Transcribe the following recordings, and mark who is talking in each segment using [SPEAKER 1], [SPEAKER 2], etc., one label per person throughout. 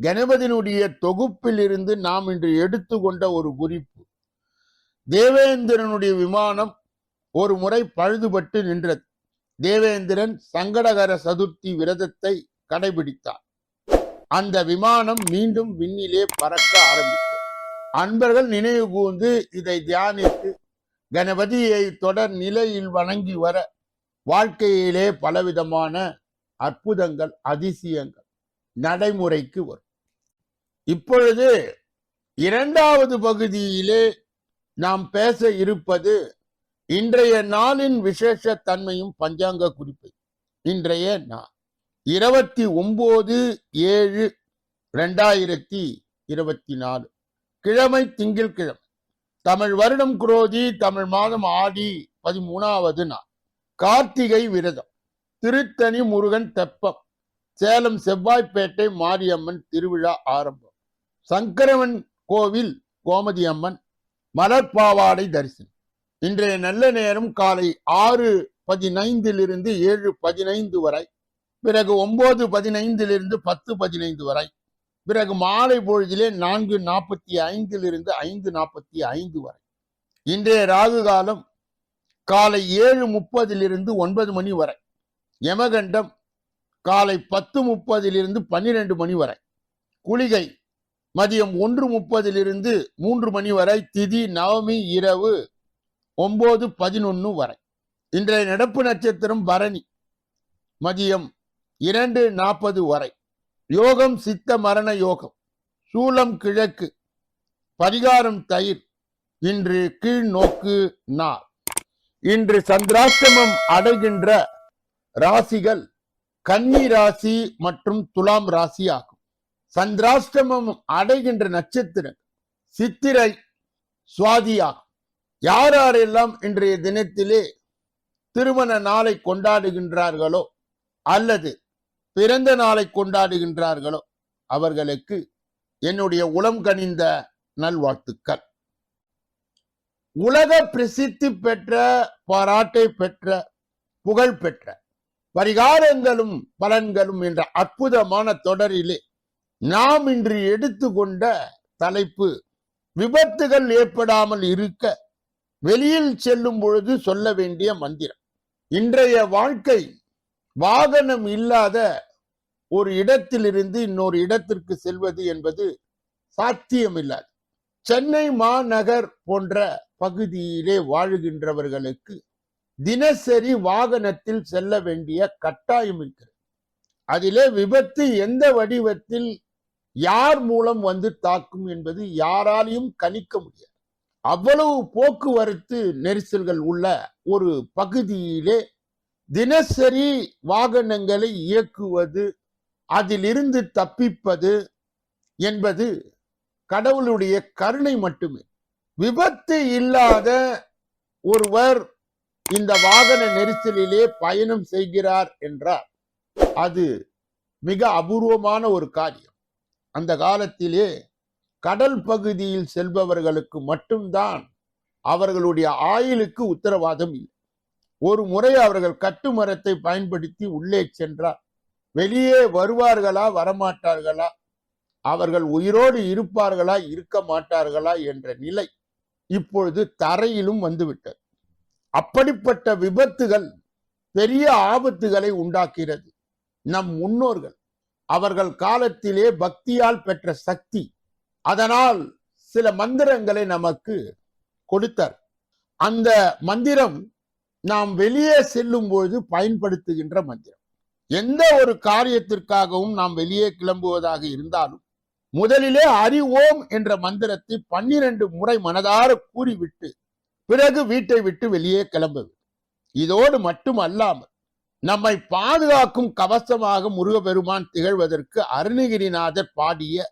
[SPEAKER 1] கணபதியினுடைய தொகுப்பில் இருந்து நாம் இன்று எடுத்துக்கொண்ட ஒரு குறிப்பு. தேவேந்திரனுடைய விமானம் ஒரு முறை பழுதுபட்டு நின்றது. தேவேந்திரன் சங்கடகர சதுர்த்தி விரதத்தை கடைபிடித்தார். அந்த விமானம் மீண்டும் விண்ணிலே பறக்க ஆரம்பித்தது. அன்பர்கள் நினைவு கூர்ந்து இதை தியானித்து கணபதியை தொடர் நிலையில் வணங்கி வர வாழ்க்கையிலே பலவிதமான அற்புதங்கள் அதிசயங்கள் நடைமுறைக்கு வரும். இப்பொழுது இரண்டாவது பகுதியிலே நாம் பேச இருப்பது இன்றைய நாளின் விசேஷ தன்மையும் பஞ்சாங்க குறிப்பு. இன்றைய நாள் இருபத்தி ஒன்பது ஏழு ரெண்டாயிரத்தி இருபத்தி நாலு. கிழமை திங்கள் கிழமை. தமிழ் வருடம் குரோதி தமிழ் மாதம் ஆடி பதிமூணாவது நாள். கார்த்திகை விரதம். திருத்தணி முருகன் தெப்பம். சேலம் செவ்வாய்ப்பேட்டை மாரியம்மன் திருவிழா ஆரம்பம். சங்கரவன் கோவில் கோமதி அம்மன் மலர்பாவாடை தரிசனம். இன்றைய நல்ல நேரம் காலை ஆறு பதினைந்திலிருந்து ஏழு பதினைந்து வரை பிறகு ஒன்பது பதினைந்திலிருந்து பத்து பதினைந்து வரை பிறகு மாலை பொழுதிலே நான்கு நாற்பத்தி ஐந்திலிருந்து ஐந்து நாற்பத்தி ஐந்து வரை. இன்றைய ராகு காலம் காலை ஏழு முப்பதிலிருந்து ஒன்பது மணி வரை. யமகண்டம் காலை பத்து முப்பதிலிருந்து பன்னிரெண்டு மணி வரை. குளிகை மதியம் ஒன்று முப்பதிலிருந்து மூன்று மணி வரை. திதி நவமி இரவு ஒன்பது பதினொன்று வரை. இன்றைய நடப்பு நட்சத்திரம் பரணி மதியம் இரண்டு நாற்பது வரை. யோகம் சித்த மரண யோகம். சூலம் கிழக்கு பரிகாரம் தயிர். இன்று கீழ் நோக்கு நார் இன்று சந்திராஷ்டமம் அடைகின்ற ராசிகள் கன்னி ராசி மற்றும் துலாம் ராசி ஆகும். சந்திராஷ்டமம் அடைகின்ற நட்சத்திரம் சித்திரை சுவாதி ஆகும். யார் யாரெல்லாம் இன்றைய தினத்திலே திருமண நாளை கொண்டாடுகின்றார்களோ அல்லது பிறந்த நாளை கொண்டாடுகின்றார்களோ அவர்களுக்கு என்னுடைய உளம் கனிந்த நல்வாழ்த்துக்கள். உலக பிரசித்தி பெற்ற பாராட்டை பெற்ற புகழ் பெற்ற பரிகாரங்களும் பலன்களும் என்ற அற்புதமான தொடரிலே நாம் இன்று எடுத்துக்கொண்ட தலைப்பு விபத்துகள் ஏற்படாமல் இருக்க வெளியில் செல்லும் பொழுது சொல்ல வேண்டிய மந்திரம். இன்றைய வாழ்க்கை வாகனம் இல்லாத ஒரு இடத்திலிருந்து இன்னொரு இடத்திற்கு செல்வது என்பது சாத்தியமில்லாது. சென்னை மாநகர் போன்ற பகுதியிலே வாழுகின்றவர்களுக்கு தினசரி வாகனத்தில் செல்ல வேண்டிய கட்டாயம் இருக்கிறது. அதிலே விபத்து எந்த வடிவத்தில் யார் மூலம் வந்து தாக்கும் என்பது யாராலையும் கணிக்க முடியாது. அவ்வளவு போக்குவரத்து நெரிசல்கள் உள்ள ஒரு பகுதியிலே தினசரி வாகனங்களை இயக்குவது அதிலிருந்து தப்பிப்பது என்பது கடவுளுடைய கருணை மட்டுமே. விபத்து இல்லாத ஒருவர் இந்த வாகன நெரிசலிலே பயணம் செய்கிறார் என்றால் அது மிக அபூர்வமான ஒரு காரியம். அந்த காலத்திலே கடல் பகுதியில் செல்பவர்களுக்கு மட்டும்தான் அவர்களுடைய ஆயுளுக்கு உத்தரவாதம் இல்லை. ஒரு முறை அவர்கள் கட்டுமரத்தை பயன்படுத்தி உள்ளே சென்றார். வெளியே வருவார்களா வரமாட்டார்களா? அவர்கள் உயிரோடு இருப்பார்களா இருக்க மாட்டார்களா என்ற நிலை இப்பொழுது தரையிலும் வந்துவிட்டது. அப்படிப்பட்ட விபத்துகள் பெரிய ஆபத்துகளை உண்டாக்கிறது. நம் முன்னோர்கள் அவர்கள் காலத்திலே பக்தியால் பெற்ற சக்தி அதனால் சில மந்திரங்களை நமக்கு கொடுத்தார். அந்த மந்திரம் நாம் வெளியே செல்லும் பொழுது பயன்படுத்துகின்ற மந்திரம். எந்த ஒரு காரியத்திற்காகவும் நாம் வெளியே கிளம்புவதாக இருந்தாலும் முதலிலே அறிவோம் என்ற மந்திரத்தை பன்னிரண்டு முறை மனதார கூறிவிட்டு பிறகு வீட்டை விட்டு வெளியே கிளம்புது இதோடு மட்டும் அல்லாமல் நம்மை பாதுகாக்கும் கவசமாக முருகப்பெருமான் திகழ்வதற்கு அருணகிரிநாதர் பாடிய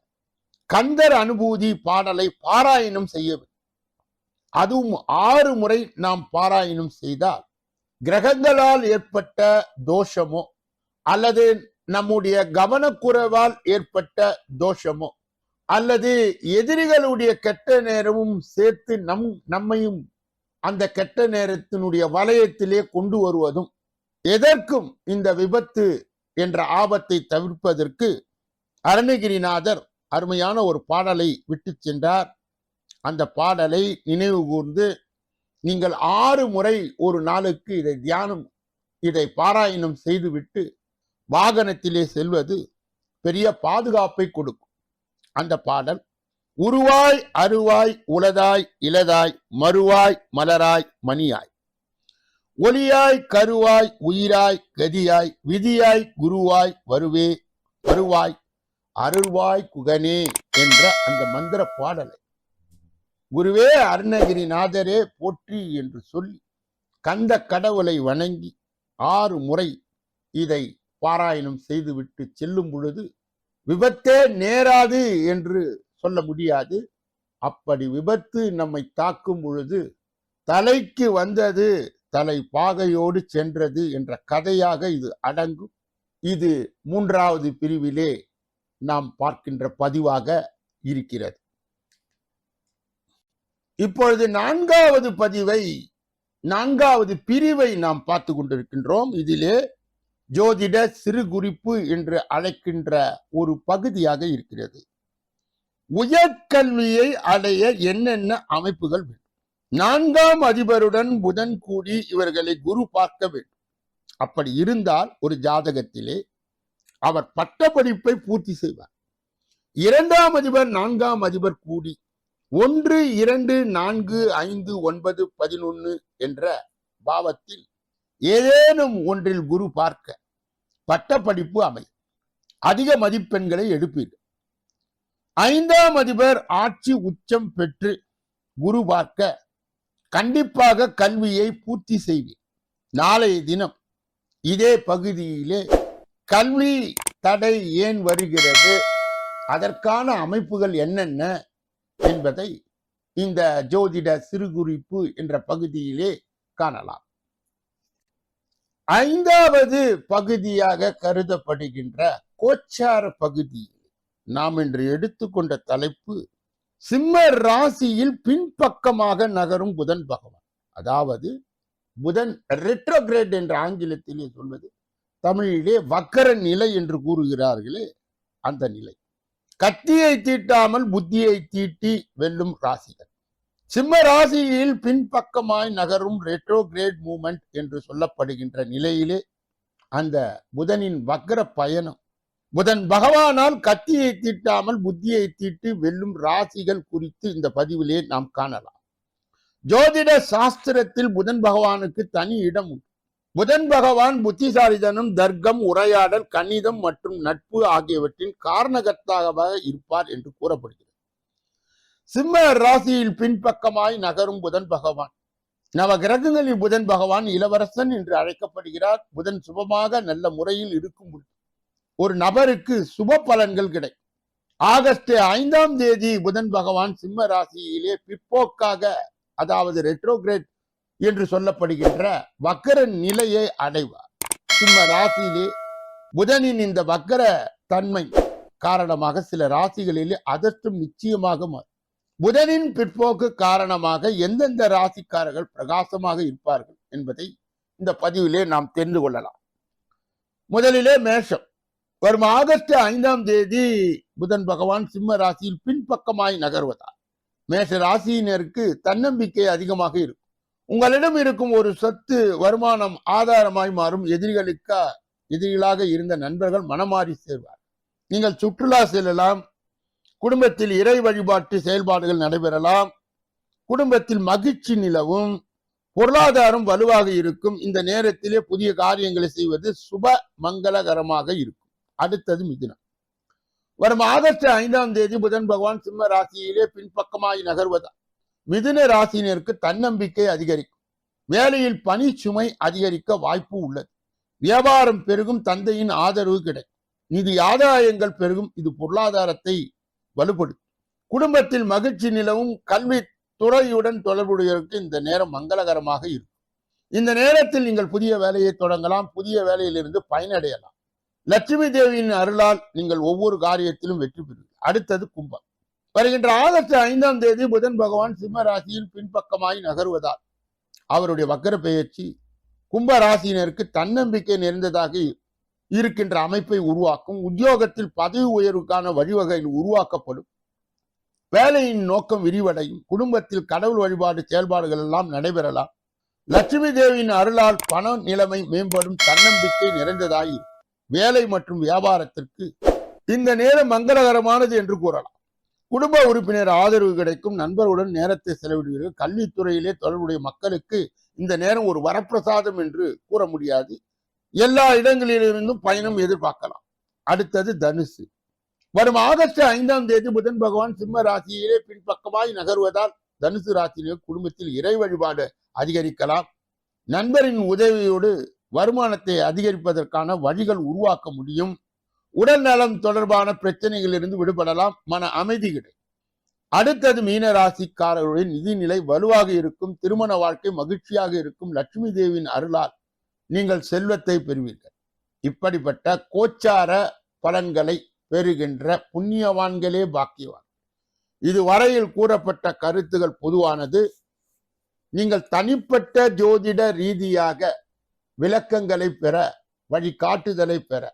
[SPEAKER 1] கந்தர் அனுபூதி பாடலை பாராயணம் செய்ய அதுவும் ஆறு முறை நாம் பாராயணம் செய்தால் கிரகங்களால் ஏற்பட்ட தோஷமோ அல்லது நம்முடைய கவனக்குறைவால் ஏற்பட்ட தோஷமோ அல்லது எதிரிகளுடைய கெட்ட நேரமும் சேர்த்து நம் நம்மையும் அந்த கெட்ட நேரத்தினுடைய வலயத்திலே கொண்டு வருவதும் எதற்கும் இந்த விபத்து என்ற ஆபத்தை தவிர்ப்பதற்கு அருணகிரிநாதர் அருமையான ஒரு பாடலை விட்டு சென்றார். அந்த பாடலை நினைவு கூர்ந்து நீங்கள் ஆறு முறை ஒரு நாளுக்கு இதை தியானம் இதை பாராயணம் செய்துவிட்டு வாகனத்திலே செல்வது பெரிய பாதுகாப்பை கொடுக்கும். அந்த பாடல் உருவாய் அருவாய் உளதாய் இளதாய் மறுவாய் மலராய் மணியாய். ஒளியாய் கருவாய் உயிராய் கதியாய் விதியாய் குருவாய் வருவே வருவாய் அருள்வாய் குகனே என்ற அந்த மந்திர பாடலை. குருவே அருணகிரிநாதரே போற்றி என்று சொல்லி கந்த கடவுளை வணங்கி ஆறு முறை இதை பாராயணம் செய்துவிட்டு செல்லும் பொழுது விபத்தே நேராது என்று சொல்ல முடியாது. அப்படி விபத்து நம்மை தாக்கும் பொழுது தலைக்கு வந்தது தலை பாகையோடு சென்றது என்ற கதையாக இது அடங்கும். இது மூன்றாவது பிரிவிலே நாம் பார்க்கின்ற பதிவாக இருக்கிறது. இப்பொழுது நான்காவது பதிவை நான்காவது பிரிவை நாம் பார்த்து கொண்டிருக்கின்றோம். இதிலே ஜோதிட சிறு குறிப்பு என்று அழைக்கின்ற ஒரு பகுதியாக இருக்கிறது. உயர்கல்வியை அடைய என்னென்ன அமைப்புகள் வேண்டும் நான்காம் அதிபருடன் புதன் கூடி இவர்களை குரு பார்க்க வேண்டும். அப்படி இருந்தால் ஒரு ஜாதகத்திலே அவர் பட்டப்படிப்பை பூர்த்தி செய்வார். இரண்டாம் அதிபர் நான்காம் அதிபர் கூடி ஒன்று இரண்டு நான்கு ஐந்து ஒன்பது பதினொன்னு என்ற பாவத்தில் ஏதேனும் ஒன்றில் குரு பார்க்க பட்டப்படிப்பு அமையும். அதிக மதிப்பெண்களை எடுப்பீர்கள். ஐந்தாம் அதிபர் ஆட்சி உச்சம் பெற்று உருவாக்க கண்டிப்பாக கல்வியை பூர்த்தி செய்வேன். நாளைய தினம் இதே பகுதியிலே கல்வி தடை ஏன் வருகிறது? அதற்கான அமைப்புகள் என்னென்ன என்பதை இந்த ஜோதிட சிறுகுறிப்பு என்ற பகுதியிலே காணலாம். ஐந்தாவது பகுதியாக கருதப்படுகின்ற கோச்சார பகுதி நாம் இன்று எடுத்துக்கொண்ட தலைப்பு சிம்ம ராசியில் பின்பக்கமாக நகரும் புதன் பகவான். அதாவது புதன் ரெட்ரோகிரேட் என்ற ஆங்கிலத்திலே சொல்வது தமிழிலே வக்கர நிலை என்று கூறுகிறார்களே அந்த நிலை. கத்தியை தீட்டாமல் புத்தியை தீட்டி வெல்லும் ராசிகள். சிம்ம ராசியில் பின்பக்கமாய் நகரும் ரெட்ரோகிரேட் மூமெண்ட் என்று சொல்லப்படுகின்ற நிலையிலே அந்த புதனின் வக்கர பயணம் புதன் பகவானால் கத்தியை தீட்டாமல் புத்தியை தீட்டு வெல்லும் ராசிகள் குறித்து இந்த பதிவிலே நாம் காணலாம். ஜோதிட சாஸ்திரத்தில் புதன் பகவானுக்கு தனி இடம் உண்டு. புதன் பகவான் புத்திசாலிதனம் தர்க்கம் உரையாடல் கணிதம் மற்றும் நட்பு ஆகியவற்றின் காரணகர்த்தாக இருப்பார் என்று கூறப்படுகிறது. சிம்ம ராசியில் பின்பக்கமாய் நகரும் புதன் பகவான். நவ கிரகங்களில் புதன் பகவான் இளவரசன் என்று அழைக்கப்படுகிறார். புதன் சுபமாக நல்ல முறையில் இருக்கும் பொழுது ஒரு நபருக்கு சுப பலன்கள் கிடைக்கும். ஆகஸ்ட் ஐந்தாம் தேதி புதன் பகவான் சிம்ம ராசியிலே பிற்போக்காக அதாவது ரெட்ரோகிரேட் என்று சொல்லப்படுகின்ற வக்கர நிலையை அடைவார். சிம்ம ராசியிலே புதனின் இந்த வக்கர தன்மை காரணமாக சில ராசிகளிலே அதிர்ஷ்டம் நிச்சயமாக மாறும். புதனின் பிற்போக்கு காரணமாக எந்தெந்த ராசிக்காரர்கள் பிரகாசமாக இருப்பார்கள் என்பதை இந்த பதிவிலே நாம் தெரிந்து கொள்ளலாம். முதலிலே மேஷம். வரும் ஆகஸ்ட் ஐந்தாம் தேதி புதன் பகவான் சிம்ம ராசியில் பின்பக்கமாய் நகர்வதால் மேஷ ராசியினருக்கு தன்னம்பிக்கை அதிகமாக இருக்கும். உங்களிடம் இருக்கும் ஒரு சொத்து வருமானம் ஆதாரமாய் மாறும். எதிரிகளுக்கு எதிரிகளாக இருந்த நண்பர்கள் மனமாறி சேர்வார் நீங்கள் சுற்றுலா செல்லலாம். குடும்பத்தில் இறை வழிபாட்டு செயல்பாடுகள் நடைபெறலாம். குடும்பத்தில் மகிழ்ச்சி நிலவும். பொருளாதாரம் வலுவாக இருக்கும். இந்த நேரத்திலே புதிய காரியங்களை செய்வது சுப மங்களகரமாக இருக்கும். அடுத்தது மிதுனம். வரும் ஆகஸ்ட் ஐந்தாம் தேதி புதன் பகவான் சிம்ம ராசியிலே பின்பக்கமாய் நகர்வதால் மிதுன ராசியினருக்கு தன்னம்பிக்கை அதிகரிக்கும். வேலையில் பணி சுமை அதிகரிக்க வாய்ப்பு உள்ளது. வியாபாரம் பெருகும் தந்தையின் ஆதரவு கிடைக்கும். நிதி ஆதாயங்கள் பெருகும் இது பொருளாதாரத்தை வலுப்படுத்தும். குடும்பத்தில் மகிழ்ச்சி நிலவும் கல்வி துறையுடன் தொடர்புடையவருக்கு இந்த நேரம் மங்களகரமாக இருக்கும். இந்த நேரத்தில் நீங்கள் புதிய வேலையை தொடங்கலாம் புதிய வேலையிலிருந்து பயனடையலாம். லட்சுமி தேவியின் அருளால் நீங்கள் ஒவ்வொரு காரியத்திலும் வெற்றி பெறுவீர்கள். அடுத்தது கும்பம். வருகின்ற ஆகஸ்ட் ஐந்தாம் தேதி புதன் பகவான் சிம்ம ராசியின் பின்பக்கமாய் நகர்வதால் அவருடைய வக்கர பெயர்ச்சி கும்ப ராசியினருக்கு தன்னம்பிக்கை நிறைந்ததாக இருக்கின்ற அமைப்பை உருவாக்கும் உத்தியோகத்தில் பதவி உயர்வுக்கான வழிவகையில் உருவாக்கப்படும் வேலையின் நோக்கம் விரிவடையும் குடும்பத்தில் கடவுள் வழிபாடு செயல்பாடுகள் எல்லாம் நடைபெறலாம். லட்சுமி தேவியின் அருளால் பண நிலைமை மேம்படும் தன்னம்பிக்கை நிறைந்ததாகி வேலை மற்றும் வியாபாரத்திற்கு இந்த நேரம் மங்களகரமானது என்று கூறலாம். குடும்ப உறுப்பினர் ஆதரவு கிடைக்கும். நண்பருடன் நேரத்தை செலவிடுவீர்கள். கல்வித்துறையிலே தொடர்புடைய மக்களுக்கு இந்த நேரம் ஒரு வரப்பிரசாதம் என்று கூற முடியாது. எல்லா இடங்களிலிருந்தும் பயணம் எதிர்பார்க்கலாம். அடுத்தது தனுசு. வரும் ஆகஸ்ட் ஐந்தாம் தேதி புதன் பகவான் சிம்ம ராசியிலே பின்பக்கமாய் நகர்வதால் தனுசு ராசியிலே குடும்பத்தில் இறை வழிபாடு அதிகரிக்கலாம். நண்பரின் உதவியோடு வருமானத்தை அதிகரிப்பதற்கான வழிகள் உருவாக்க முடியும். உடல் நலம் தொடர்பான பிரச்சனைகளிலிருந்து விடுபடலாம். மன அமைதி கிடைக்கும். அடுத்தது மீனராசிக்காரர்களுடைய நிதிநிலை வலுவாக இருக்கும். திருமண வாழ்க்கை மகிழ்ச்சியாக இருக்கும். லட்சுமி தேவியின் அருளால் நீங்கள் செல்வத்தை பெறுவீர்கள். இப்படிப்பட்ட கோச்சார பலன்களை பெறுகின்ற புண்ணியவான்களே பாக்கியவான். இது வரையில் கூறப்பட்ட கருத்துகள் பொதுவானது. நீங்கள் தனிப்பட்ட ஜோதிட ரீதியாக விளக்கங்களை பெற வழிகாட்டுதலை பெற.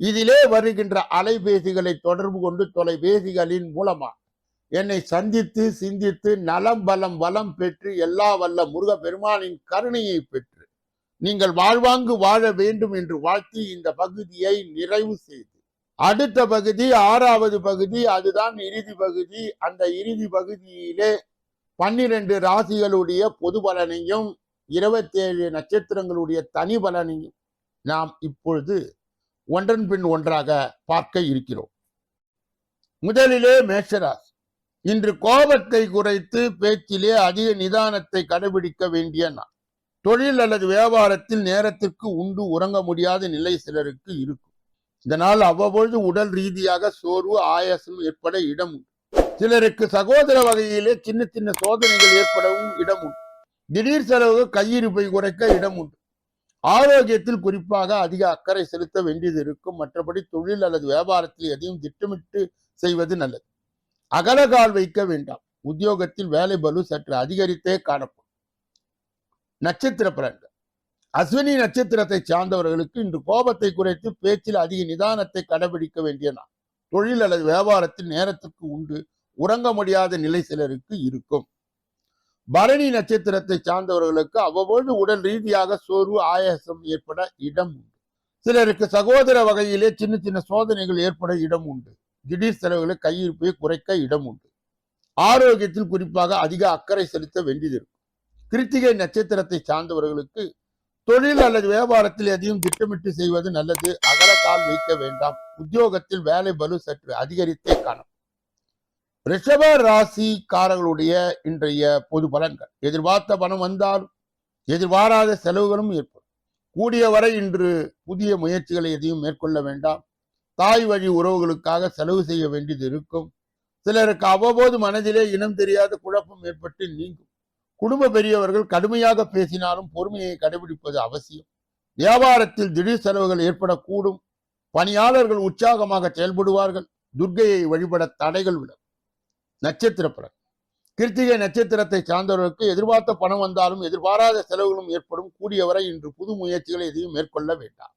[SPEAKER 1] இதிலே வருகின்ற அலைபேசிகளை தொடர்பு கொண்டு தொலைபேசிகளின் மூலமா என்னை சந்தித்து சிந்தித்து நலம் பலம் வளம் பெற்று எல்லா வல்ல முருக பெருமானின் கருணையை பெற்று நீங்கள் வாழ்வாங்கு வாழ வேண்டும் என்று வாழ்த்தி இந்த பகுதியை நிறைவு செய்து. அடுத்த பகுதி ஆறாவது பகுதி அதுதான் இறுதி பகுதி. அந்த இறுதி பகுதியிலே பன்னிரண்டு ராசிகளுடைய பொது பலனையும் இருபத்தேழு நட்சத்திரங்களுடைய தனி பலனையும் நாம் இப்பொழுது ஒன்றன் பின் ஒன்றாக பார்க்க இருக்கிறோம். முதலிலே மேஷராசி. இன்று கோபத்தை குறைத்து பேச்சிலே அதிக நிதானத்தை கடைபிடிக்க வேண்டிய நான் தொழில் அல்லது வியாபாரத்தில் நேரத்திற்கு உண்டு உறங்க முடியாத நிலை சிலருக்கு இருக்கும். இதனால் அவ்வப்பொழுது உடல் ரீதியாக சோர்வு ஆயாசம் ஏற்பட இடம் உண்டு. சிலருக்கு சகோதர வகையிலே சின்ன சின்ன சோதனைகள் ஏற்படவும் இடம் உண்டு. திடீர் செலவு கையிருப்பை குறைக்க இடம் உண்டு. ஆரோக்கியத்தில் குறிப்பாக அதிக அக்கறை செலுத்த வேண்டியது இருக்கும். மற்றபடி தொழில் அல்லது வியாபாரத்தில் எதையும் திட்டமிட்டு செய்வது நல்லது. அகலகால் வைக்க வேண்டாம். உத்தியோகத்தில் வேலை பலு சற்று அதிகரித்தே காணப்படும். நட்சத்திர பலன்கள். அஸ்வினி நட்சத்திரத்தை சார்ந்தவர்களுக்கு இன்று கோபத்தை குறைத்து பேச்சில் அதிக நிதானத்தை கடைபிடிக்க வேண்டிய நாள். தொழில் அல்லது வியாபாரத்தில் நேரத்திற்கு உண்டு. உறங்க முடியாத நிலை சிலருக்கு இருக்கும். பரணி நட்சத்திரத்தை சார்ந்தவர்களுக்கு அவ்வப்பொழுது உடல் ரீதியாக சோர்வு ஆயாசம் ஏற்பட இடம் உண்டு. சிலருக்கு சகோதர வகையிலே சின்ன சின்ன சோதனைகள் ஏற்பட இடம் உண்டு. திடீர் செலவுகளை கையிருப்பை குறைக்க இடம் உண்டு. ஆரோக்கியத்தில் குறிப்பாக அதிக அக்கறை செலுத்த வேண்டியது இருக்கும். கிருத்திகை நட்சத்திரத்தை சார்ந்தவர்களுக்கு தொழில் அல்லது வியாபாரத்தில் எதையும் திட்டமிட்டு செய்வது நல்லது. அகலத்தால் வைக்க வேண்டாம். உத்தியோகத்தில் வேலை பலு சற்று அதிகரித்தே காணும். ரிஷப ராசிக்காரர்களுடைய இன்றைய பொது பலன்கள். எதிர்பார்த்த பணம் வந்தாலும் எதிர்பாராத செலவுகளும் ஏற்படும். கூடிய வரை இன்று புதிய முயற்சிகளை எதையும் மேற்கொள்ள வேண்டாம். தாய் வழி உறவுகளுக்காக செலவு செய்ய வேண்டியது இருக்கும். சிலருக்கு அவ்வப்போது மனதிலே இனம் தெரியாத குழப்பம் ஏற்பட்டு நீங்கும். குடும்ப பெரியவர்கள் கடுமையாக பேசினாலும் பொறுமையை கடைபிடிப்பது அவசியம். வியாபாரத்தில் திடீர் செலவுகள் ஏற்படக்கூடும். பணியாளர்கள் உற்சாகமாக செயல்படுவார்கள். துர்க்கையை வழிபட தடைகள் விடும் நட்சத்திர பலன் கிருத்திகை நட்சத்திரத்தை சார்ந்தவர்களுக்கு எதிர்பார்த்த பணம் வந்தாலும் எதிர்பாராத செலவுகளும் ஏற்படும். கூடியவரை இன்று புது முயற்சிகளை எதையும் மேற்கொள்ள வேண்டாம்.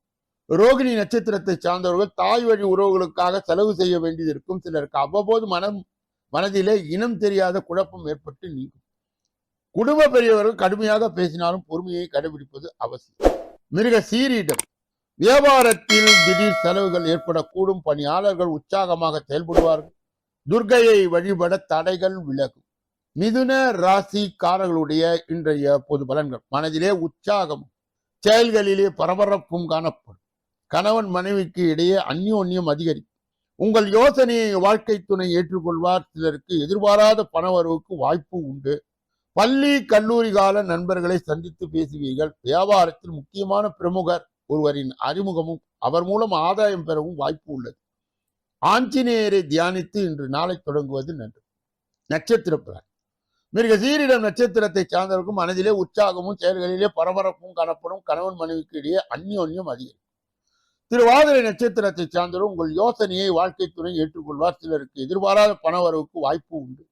[SPEAKER 1] ரோகிணி நட்சத்திரத்தை சார்ந்தவர்கள் தாய் வழி உறவுகளுக்காக செலவு செய்ய வேண்டியது இருக்கும். சிலருக்கு அவ்வப்போது மனம் மனதிலே இனம் தெரியாத குழப்பம் ஏற்பட்டு நீங்கும். குடும்ப பெரியவர்கள் கடுமையாக பேசினாலும் பொறுமையை கடைபிடிப்பது அவசியம். மிருக சீரிடம் வியாபாரத்தில் திடீர் செலவுகள் ஏற்படக்கூடும். பணியாளர்கள் உற்சாகமாக செயல்படுவார்கள். துர்கையை வழிபட தடைகள் விலகும். மிதுன ராசிக்காரர்களுடைய இன்றைய பொது பலன்கள். மனதிலே உற்சாகமும் செயல்களிலே பரபரப்பும் காணப்படும். கணவன் மனைவிக்கு இடையே அந்யோன்யம் அதிகரிக்கும். உங்கள் யோசனையை வாழ்க்கை துணை ஏற்றுக்கொள்வார். சிலருக்கு எதிர்பாராத பணவரவுக்கு வாய்ப்பு உண்டு. பள்ளி கல்லூரி கால நண்பர்களை சந்தித்து பேசுவீர்கள். வியாபாரத்தில் முக்கியமான பிரமுகர் ஒருவரின் அறிமுகமும் அவர் மூலம் ஆதாயம் பெறவும் வாய்ப்பு உள்ளது. ஆஞ்சநேயரை தியானித்து இன்று நாளை தொடங்குவது நன்று. நட்சத்திர பலன் சீரிடம் நட்சத்திரத்தை சார்ந்தவருக்கும் மனதிலே உற்சாகமும் செயல்களிலே பரபரப்பும் காணப்படும் கணவன் மனைவிக்கு இடையே அந்யோன்யம் அதிகம் திருவாதிரை நட்சத்திரத்தை சார்ந்தவர் உங்கள் யோசனையை வாழ்க்கை துணை ஏற்றுக்கொள்வார். சிலருக்கு எதிர்பாராத பணவரவுக்கு வாய்ப்பு உண்டு.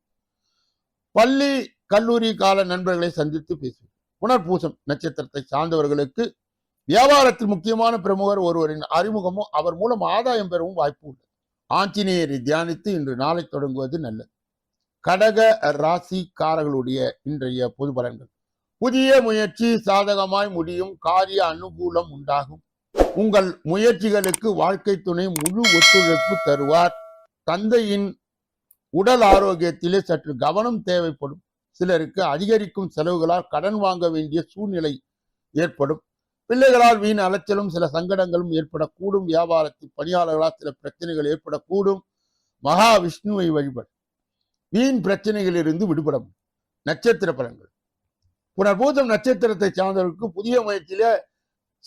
[SPEAKER 1] பள்ளி கல்லூரி கால நண்பர்களை சந்தித்து பேசுவார் புனர்பூசம் நட்சத்திரத்தை சார்ந்தவர்களுக்கு வியாபாரத்தில் முக்கியமான பிரமுகர் ஒருவரின் அறிமுகமும் அவர் மூலம் ஆதாயம் பெறவும் வாய்ப்பு உள்ளது ஆஞ்சநேயரை தியானித்து இன்று நாளை தொடங்குவது நல்லது. கடக ராசிக்காரர்களுடைய இன்றைய பொது பலன்கள். புதிய முயற்சி சாதகமாய் முடியும். காரிய அனுகூலம் உண்டாகும். உங்கள் முயற்சிகளுக்கு வாழ்க்கை துணை முழு ஒத்துழைப்பு தருவார். தந்தையின் உடல் ஆரோக்கியத்திலே சற்று கவனம் தேவைப்படும். சிலருக்கு அதிகரிக்கும் செலவுகளால் கடன் வாங்க வேண்டிய சூழ்நிலை ஏற்படும். பிள்ளைகளால் வீண் அலைச்சலும் சில சங்கடங்களும் ஏற்படக்கூடும். வியாபாரத்தில் பணியாளர்களால் சில பிரச்சனைகள் ஏற்படக்கூடும். மகா விஷ்ணுவை வழிபடு. வீண் பிரச்சனைகளிலிருந்து விடுபட முடியும். நட்சத்திர பலன்கள். புனர்பூதம் நட்சத்திரத்தை சார்ந்தவருக்கு புதிய முயற்சியில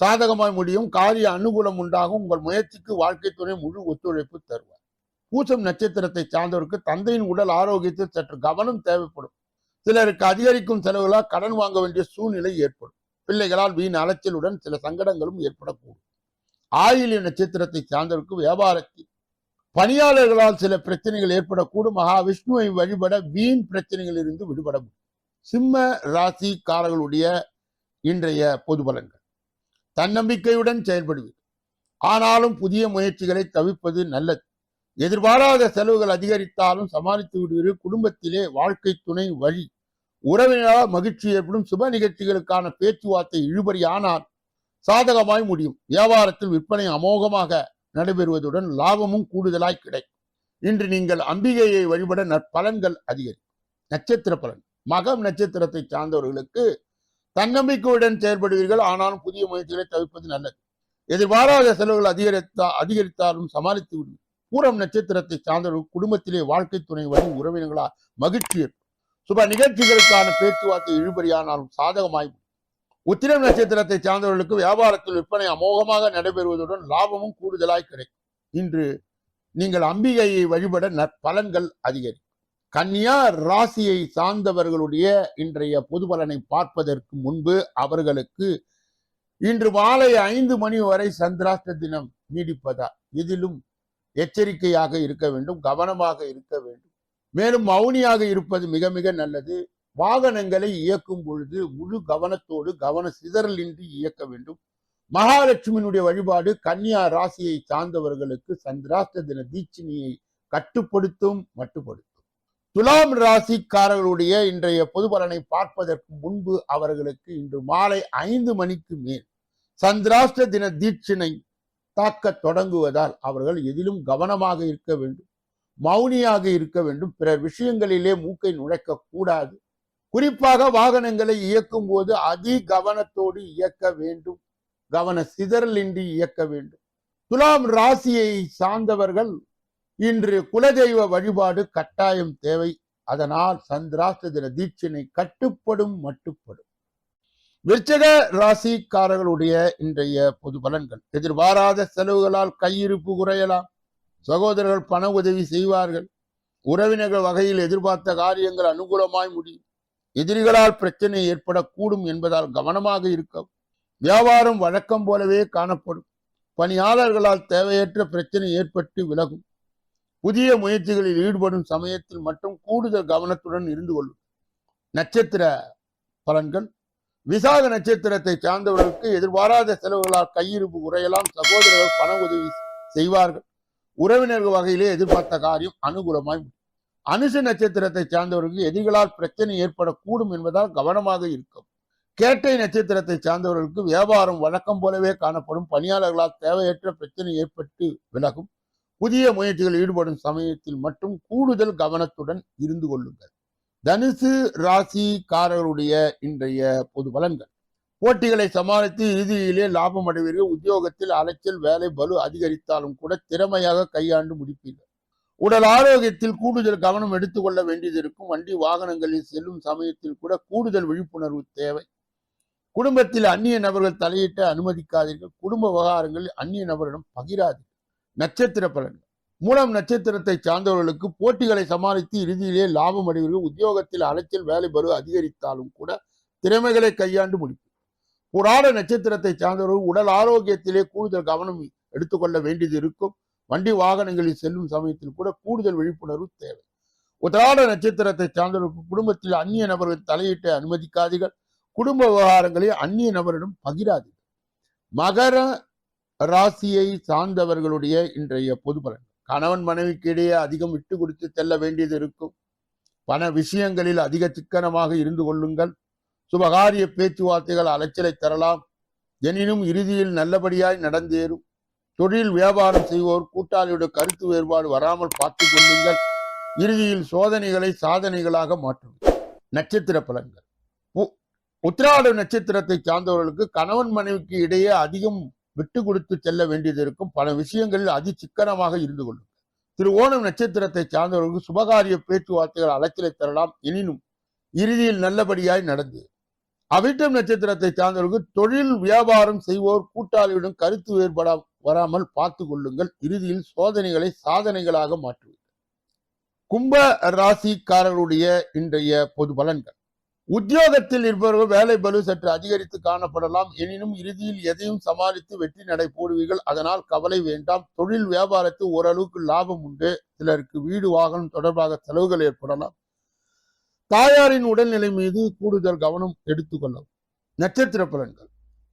[SPEAKER 1] சாதகமாய் முடியும். காரிய அனுகூலம் உண்டாகும். உங்கள் முயற்சிக்கு வாழ்க்கை துணை முழு ஒத்துழைப்பு தருவார். பூசம் நட்சத்திரத்தை சார்ந்தவருக்கு தந்தையின் உடல் ஆரோக்கியத்தில் சற்று கவனம் தேவைப்படும். சிலருக்கு அதிகரிக்கும் செலவுகளால் கடன் வாங்க வேண்டிய சூழ்நிலை ஏற்படும். பிள்ளைகளால் வீண் அலைச்சலுடன் சில சங்கடங்களும் ஏற்படக்கூடும். ஆயுள் நட்சத்திரத்தை சார்ந்தவருக்கு வியாபாரத்தில் பணியாளர்களால் சில பிரச்சனைகள் ஏற்படக்கூடும். மகாவிஷ்ணுவை வழிபட வீண் பிரச்சனைகளில் இருந்து விடுபட முடியும். சிம்ம ராசிக்காரர்களுடைய இன்றைய பொது பலன்கள். தன்னம்பிக்கையுடன் செயல்படுவீர் ஆனாலும் புதிய முயற்சிகளை தவிர்ப்பது நல்லது. எதிர்பாராத செலவுகள் அதிகரித்தாலும் சமாளித்து விடுவீர்கள். குடும்பத்திலே வாழ்க்கை துணை வழி உறவினரால் மகிழ்ச்சி ஏற்படும் சுப நிகழ்ச்சிகளுக்கான பேச்சுவார்த்தை இழுபறியானால் சாதகமாய் முடியும். வியாபாரத்தில் விற்பனை அமோகமாக நடைபெறுவதுடன் லாபமும் கூடுதலாய் கிடைக்கும். இன்று நீங்கள் அம்பிகையை வழிபட நற்பலன்கள் அதிகரிக்கும். நட்சத்திர பலன். மகம் நட்சத்திரத்தை சார்ந்தவர்களுக்கு தன்னம்பிக்கையுடன் செயல்படுவீர்கள். ஆனாலும் புதிய முயற்சிகளை தவிர்ப்பது நல்லது. எதிர்பாராத செலவுகள் அதிகரித்தா அதிகரித்தாலும் சமாளித்து விடுவீர்கள் பூரம் நட்சத்திரத்தை சார்ந்தவர்கள் குடும்பத்திலே வாழ்க்கை துணை வழி உறவினர்களால் மகிழ்ச்சி சுப நிகழ்ச்சிகளுக்கான பேச்சுவார்த்தை இழுபறியானாலும் சாதகமாய் உத்திரம் நட்சத்திரத்தை சார்ந்தவர்களுக்கு வியாபாரத்தில் விற்பனை அமோகமாக நடைபெறுவதுடன் லாபமும் கூடுதலாய் கிடைக்கும். இன்று நீங்கள் அம்பிகையை வழிபட நற்பலன்கள் அதிகரிக்கும். கன்னியா ராசியை சார்ந்தவர்களுடைய இன்றைய பொது பலனை பார்ப்பதற்கு முன்பு அவர்களுக்கு இன்று மாலை ஐந்து மணி வரை சந்திராஷ்ட தினம் நீடிப்பதா இதிலும் எச்சரிக்கையாக இருக்க வேண்டும் கவனமாக இருக்க வேண்டும். மேலும் மௌனியாக இருப்பது மிக மிக நல்லது. வாகனங்களை இயக்கும் பொழுது முழு கவனத்தோடு கவன சிதறலின்றி இயக்க வேண்டும். மகாலட்சுமியினுடைய வழிபாடு கன்னியா ராசியை சார்ந்தவர்களுக்கு சந்திராஷ்ட தின தீட்சினியை கட்டுப்படுத்தும் மட்டுப்படுத்தும். துலாம் ராசிக்காரர்களுடைய இன்றைய பொது பலனை பார்ப்பதற்கு முன்பு அவர்களுக்கு இன்று மாலை ஐந்து மணிக்கு மேல் சந்திராஷ்ட தின தீட்சினை தாக்க தொடங்குவதால் அவர்கள் எதிலும் கவனமாக இருக்க வேண்டும். மௌனியாக இருக்க வேண்டும். பிறர் விஷயங்களிலே மூக்கை நுழைக்க கூடாது குறிப்பாக வாகனங்களை இயக்கும் போது அதி கவனத்தோடு இயக்க வேண்டும். கவன சிதறலின்றி இயக்க வேண்டும். துலாம் ராசியை சார்ந்தவர்கள் இன்று குலதெய்வ வழிபாடு கட்டாயம் தேவை. அதனால் சந்திராஷ்ட தின தீட்சினை கட்டுப்படும் மட்டுப்படும். விருச்சக ராசிக்காரர்களுடைய இன்றைய பொது பலன்கள். எதிர்பாராத செலவுகளால் கையிருப்பு குறையலாம். சகோதரர்கள் பண உதவி செய்வார்கள். உறவினர்கள் வகையில் எதிர்பார்த்த காரியங்கள் அனுகூலமாய் முடியும். எதிரிகளால் பிரச்சனை ஏற்படக்கூடும் என்பதால் கவனமாக இருக்கும் வியாபாரம் வழக்கம் போலவே காணப்படும். பணியாளர்களால் தேவையற்ற பிரச்சனை ஏற்பட்டு விலகும். புதிய முயற்சிகளில் ஈடுபடும் சமயத்தில் மட்டும் கூடுதல் கவனத்துடன் இருந்து கொள்ளும். நட்சத்திர பலன்கள். விசாக நட்சத்திரத்தை சார்ந்தவர்களுக்கு எதிர்பாராத செலவுகளால் கையிருப்பு உரையெல்லாம் சகோதரர்கள் பண உதவி செய்வார்கள். உறவினர்கள் வகையிலே எதிர்பார்த்த காரியம் அனுகூலமாய் அனுசு அனுச நட்சத்திரத்தை சார்ந்தவர்களுக்கு எதிரிகளால் பிரச்சனை ஏற்படக்கூடும் என்பதால் கவனமாக இருக்கும். கேட்டை நட்சத்திரத்தை சார்ந்தவர்களுக்கு வியாபாரம் வழக்கம் போலவே காணப்படும். பணியாளர்களால் தேவையற்ற பிரச்சனை ஏற்பட்டு விலகும். புதிய முயற்சிகள் ஈடுபடும் சமயத்தில் மட்டும் கூடுதல் கவனத்துடன் இருந்து கொள்ளுங்கள். தனுசு ராசிக்காரருடைய இன்றைய பொது பலன்கள். போட்டிகளை சமாளித்து இறுதியிலே லாபம் அடைவீர்கள். உத்தியோகத்தில் அலைச்சல் வேலை பலு அதிகரித்தாலும் கூட திறமையாக கையாண்டு முடிப்பீர்கள். உடல் ஆரோக்கியத்தில் கூடுதல் கவனம் எடுத்துக்கொள்ள வேண்டியது இருக்கும். வண்டி வாகனங்களில் செல்லும் சமயத்தில் கூட கூடுதல் விழிப்புணர்வு தேவை. குடும்பத்தில் அந்நிய நபர்கள் தலையிட்ட அனுமதிக்காதீர்கள். குடும்ப விவகாரங்களில் அந்நிய நபரிடம் பகிராதீர்கள். நட்சத்திர பலன்கள். மூலம் நட்சத்திரத்தை சார்ந்தவர்களுக்கு போட்டிகளை சமாளித்து இறுதியிலே லாபம் அடைவீர்கள். உத்தியோகத்தில் அலைச்சல் வேலை பலு அதிகரித்தாலும் கூட திறமைகளை கையாண்டு முடிப்பீர்கள். புராட நட்சத்திரத்தை சார்ந்தவர்கள் உடல் ஆரோக்கியத்திலே கூடுதல் கவனம் எடுத்துக்கொள்ள வேண்டியது இருக்கும். வண்டி வாகனங்களில் செல்லும் சமயத்தில் கூட கூடுதல் விழிப்புணர்வு தேவை. உத்தராட நட்சத்திரத்தை சார்ந்தவர்கள் குடும்பத்தில் அந்நிய நபர்கள் தலையிட்ட அனுமதிக்காதீர்கள். குடும்ப விவகாரங்களை அந்நிய நபரிடம் பகிராதீர்கள். மகர ராசியை சார்ந்தவர்களுடைய இன்றைய பொது பலன். கணவன் மனைவிக்கு இடையே அதிகம் விட்டு கொடுத்து செல்ல வேண்டியது இருக்கும். பண விஷயங்களில் அதிக சிக்கனமாக இருந்து கொள்ளுங்கள். சுபகாரிய பேச்சுவார்த்தைகள் அலைச்சலை தரலாம். எனினும் இறுதியில் நல்லபடியாய் நடந்தேறும். தொழில் வியாபாரம் செய்வோர் கூட்டாளியுடைய கருத்து வேறுபாடு வராமல் பார்த்து கொள்ளுங்கள். இறுதியில் சோதனைகளை சாதனைகளாக மாற்றும். நட்சத்திர பலன்கள். உத்திராட நட்சத்திரத்தை சார்ந்தவர்களுக்கு கணவன் மனைவிக்கு இடையே அதிகம் விட்டு கொடுத்து செல்ல வேண்டியது இருக்கும். பல விஷயங்களில் அதி சிக்கனமாக இருந்து கொள்ளும். திரு ஓணம் நட்சத்திரத்தை சார்ந்தவர்களுக்கு சுபகாரிய பேச்சுவார்த்தைகள் அலைச்சலை தரலாம். எனினும் இறுதியில் நல்லபடியாய் நடந்தது அவிட்டம் நட்சத்திரத்தை சார்ந்தவர்களுக்கு தொழில் வியாபாரம் செய்வோர் கூட்டாளியுடன் கருத்து வேறுபட வராமல் பார்த்து கொள்ளுங்கள். இறுதியில் சோதனைகளை சாதனைகளாக மாற்றுவீர்கள். கும்ப ராசிக்காரர்களுடைய இன்றைய பொது பலன்கள். உத்தியோகத்தில் இருப்பவர்கள் வேலை பலு சற்று அதிகரித்து காணப்படலாம். எனினும் இறுதியில் எதையும் சமாளித்து வெற்றி நடை போடுவீர்கள். அதனால் கவலை வேண்டாம். தொழில் வியாபாரத்தில் ஓரளவுக்கு லாபம் உண்டு. சிலருக்கு வீடு வாகனம் தொடர்பாக செலவுகள் ஏற்படலாம். தாயாரின் உடல்நிலை மீது கூடுதல் கவனம் எடுத்துக்கொள்ளவும். நட்சத்திர பலன்கள்.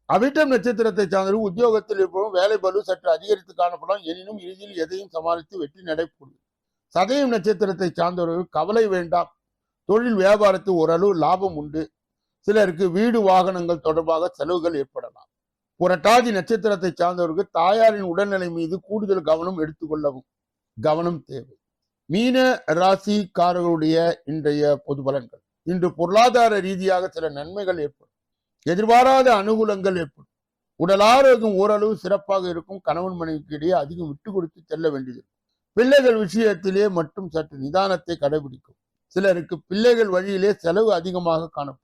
[SPEAKER 1] அவிட்டம் நட்சத்திரத்தை சார்ந்த உத்தியோகத்தில் இருப்பவரும் வேலை பலு சற்று அதிகரித்து காணப்படலாம். எனினும் இறுதியில் எதையும் சமாளித்து வெற்றி நடைபெறும். சதயம் நட்சத்திரத்தை சார்ந்தவர்கள் கவலை வேண்டாம். தொழில் வியாபாரத்தில் ஓரளவு லாபம் உண்டு. சிலருக்கு வீடு வாகனங்கள் தொடர்பாக செலவுகள் ஏற்படலாம். புரட்டாதி நட்சத்திரத்தை சார்ந்தவர்கள் தாயாரின் உடல்நிலை மீது கூடுதல் கவனம் எடுத்துக்கொள்ளவும் கவனம் தேவை. மீன ராசிக்காரர்களுடைய இன்றைய பொது பலன்கள். இன்று பொருளாதார ரீதியாக சில நன்மைகள் ஏற்படும். எதிர்பாராத அனுகூலங்கள் ஏற்படும். உடல் ஆரோக்கியம் ஓரளவு சிறப்பாக இருக்கும். கணவன் மனைவிக்கு இடையே அதிகம் விட்டு கொடுத்து செல்ல வேண்டியது. பிள்ளைகள் விஷயத்திலே மட்டும் சற்று நிதானத்தை கடைபிடிக்கும். சிலருக்கு பிள்ளைகள் வழியிலே செலவு அதிகமாக காணப்படும்.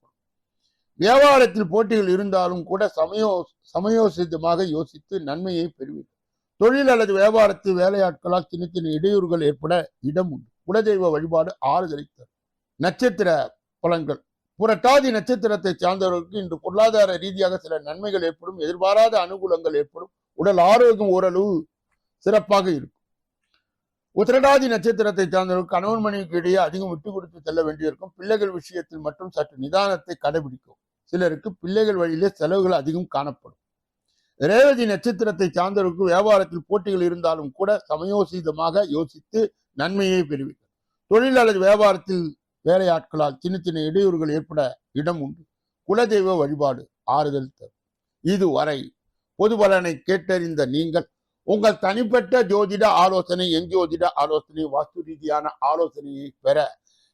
[SPEAKER 1] வியாபாரத்தில் போட்டிகள் இருந்தாலும் கூட சமயோ சமயோசிதமாக யோசித்து நன்மையை பெறுவீர்கள். தொழில் அல்லது வியாபாரத்து வேலையாட்களால் சின்ன சின்ன இடையூறுகள் ஏற்பட இடம் உண்டு. குலதெய்வ வழிபாடு ஆறுதலை தரும் நட்சத்திர பலன்கள். புரட்டாதி நட்சத்திரத்தை சார்ந்தவர்களுக்கு இன்று பொருளாதார ரீதியாக சில நன்மைகள் ஏற்படும் எதிர்பாராத அனுகூலங்கள் ஏற்படும் உடல் ஆரோக்கியம் ஓரளவு சிறப்பாக இருக்கும். உத்திரடாதி நட்சத்திரத்தை சார்ந்தவர்களுக்கு கணவன் மனைவிக்கு இடையே அதிகம் விட்டு கொடுத்து செல்ல வேண்டியிருக்கும். பிள்ளைகள் விஷயத்தில் மட்டும் சற்று நிதானத்தை கடைபிடிக்கும். சிலருக்கு பிள்ளைகள் வழியிலே செலவுகள் அதிகம் காணப்படும். ரேவதி நட்சத்திரத்தை சார்ந்தவருக்கு வியாபாரத்தில் போட்டிகள் இருந்தாலும் கூட சமயோசிதமாக யோசித்து நன்மையை பெறுவீர்கள். தொழில் அல்லது வியாபாரத்தில் வேலையாட்களால் சின்ன சின்ன இடையூறுகள் ஏற்பட இடம் உண்டு. குலதெய்வ வழிபாடு ஆறுதல் தரும். இதுவரை பொது பலனை கேட்டறிந்த நீங்கள் உங்கள் தனிப்பட்ட ஜோதிட ஆலோசனை எஞ்சோதிட ஆலோசனை வாஸ்து ரீதியான ஆலோசனையை பெற